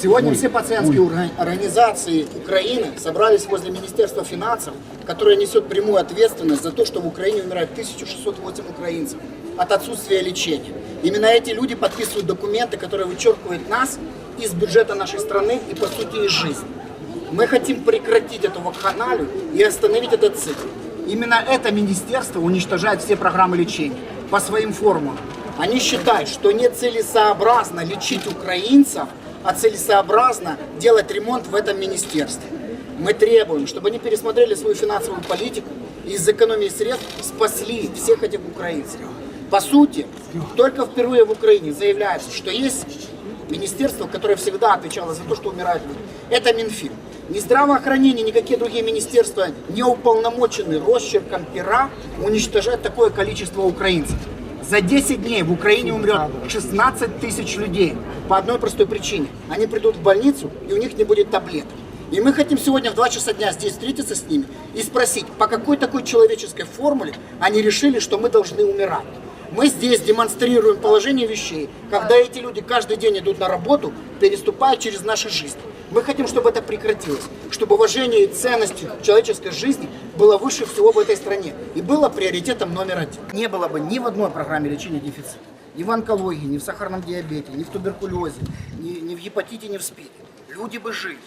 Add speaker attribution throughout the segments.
Speaker 1: Сегодня все пациентские организации Украины собрались возле Министерства финансов, которое несет прямую ответственность за то, что в Украине умирает 1608 украинцев от отсутствия лечения. Именно эти люди подписывают документы, которые вычеркивают нас из бюджета нашей страны и, по сути, из жизни. Мы хотим прекратить эту вакханалию и остановить этот цикл. Именно это министерство уничтожает все программы лечения по своим формулам. Они считают, что нецелесообразно лечить украинцев, а целесообразно делать ремонт в этом министерстве. Мы требуем, чтобы они пересмотрели свою финансовую политику и из экономии средств спасли всех этих украинцев. По сути, только впервые в Украине заявляется, что есть министерство, которое всегда отвечало за то, что умирают люди. Это Минфин. Ни здравоохранение, никакие другие министерства не уполномочены росчерком пера уничтожать такое количество украинцев. За 10 дней в Украине умрет 16 тысяч людей по одной простой причине. Они придут в больницу, и у них не будет таблеток. И мы хотим сегодня в 2 часа дня здесь встретиться с ними и спросить, по какой такой человеческой формуле они решили, что мы должны умирать. Мы здесь демонстрируем положение вещей, когда эти люди каждый день идут на работу, переступая через наши жизни. Мы хотим, чтобы это прекратилось, чтобы уважение и ценность человеческой жизни было выше всего в этой стране и было приоритетом номер один. Не было бы ни в одной программе лечения дефицита, ни в онкологии, ни в сахарном диабете, ни в туберкулезе, ни, ни в гепатите, ни в СПИДе. Люди бы жили.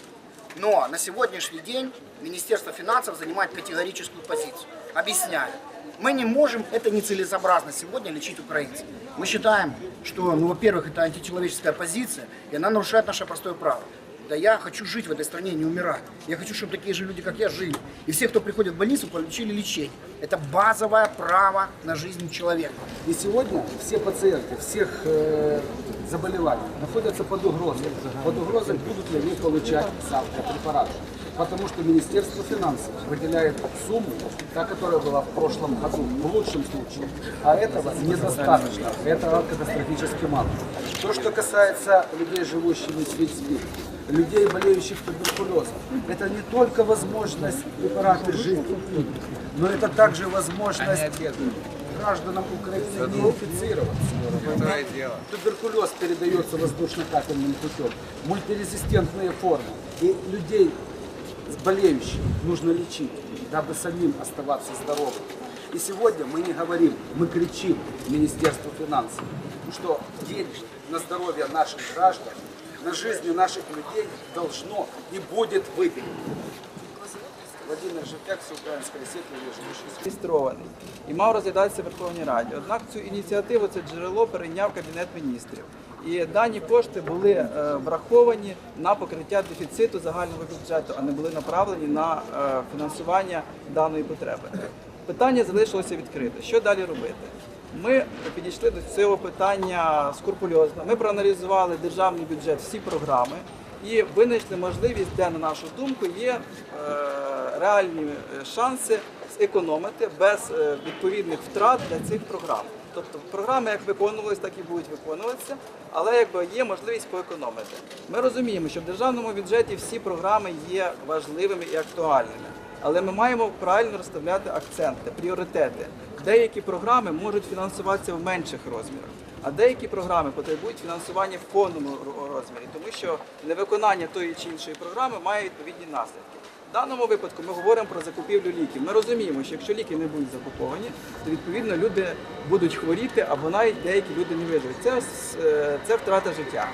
Speaker 1: Но на сегодняшний день Министерство финансов занимает категорическую позицию. Объясняю. Мы не можем, это нецелесообразно сегодня лечить украинцев. Мы считаем, что, ну, во-первых, это античеловеческая позиция, и она нарушает наше простое право. Да я хочу жить в этой стране, не умирать. Я хочу, чтобы такие же люди, как я, жили. И все, кто приходит в больницу, получили лечение. Это базовое право на жизнь человека.
Speaker 2: И сегодня все пациенты всех э, заболеваний находятся под угрозой. Под угрозой, будут ли они получать завтра препараты. Потому что Министерство финансов выделяет сумму, та, которая была в прошлом году, в лучшем случае. А этого недостаточно. Этого катастрофически мало. То, что касается людей, живущих с ВИЧ-СПИД, людей, болеющих туберкулезом, это не только возможность препараты жить, но это также возможность гражданам Украины не инфицироваться. Туберкулез передается воздушно-капельным путем, мультирезистентные формы. И людей болеющих нужно лечить, дабы самим оставаться здоровым. И сегодня мы не говорим, мы кричим Министерству финансов, что денег на здоровье наших граждан, на жизни наших людей должно и будет выделено. Владимир Житяк, Всеукраїнська сеть,
Speaker 3: реєстрований і мав розглядатися в Верховній Раді. Однак цю ініціативу, це джерело перейняв Кабінет міністрів. І дані кошти були е, враховані на покриття дефіциту загального бюджету, а не були направлені на е, фінансування даної потреби. Питання залишилося відкрите. Що далі робити? Ми підійшли до цього питання скрупульозно. Ми проаналізували державний бюджет, всі програми і винайшли можливість, де, на нашу думку, є е, реальні шанси зекономити без відповідних втрат для цих програм. Тобто програми як виконувалися, так і будуть виконуватися, але якби є можливість поекономити. Ми розуміємо, що в державному бюджеті всі програми є важливими і актуальними, але ми маємо правильно розставляти акценти, пріоритети. Деякі програми можуть фінансуватися в менших розмірах. А деякі програми потребують фінансування в повному розмірі, тому що невиконання тої чи іншої програми має відповідні наслідки. В даному випадку ми говоримо про закупівлю ліків. Ми розуміємо, що якщо ліки не будуть закуповані, то відповідно люди будуть хворіти або навіть деякі люди не виживуть. Це, е, це втрата життя.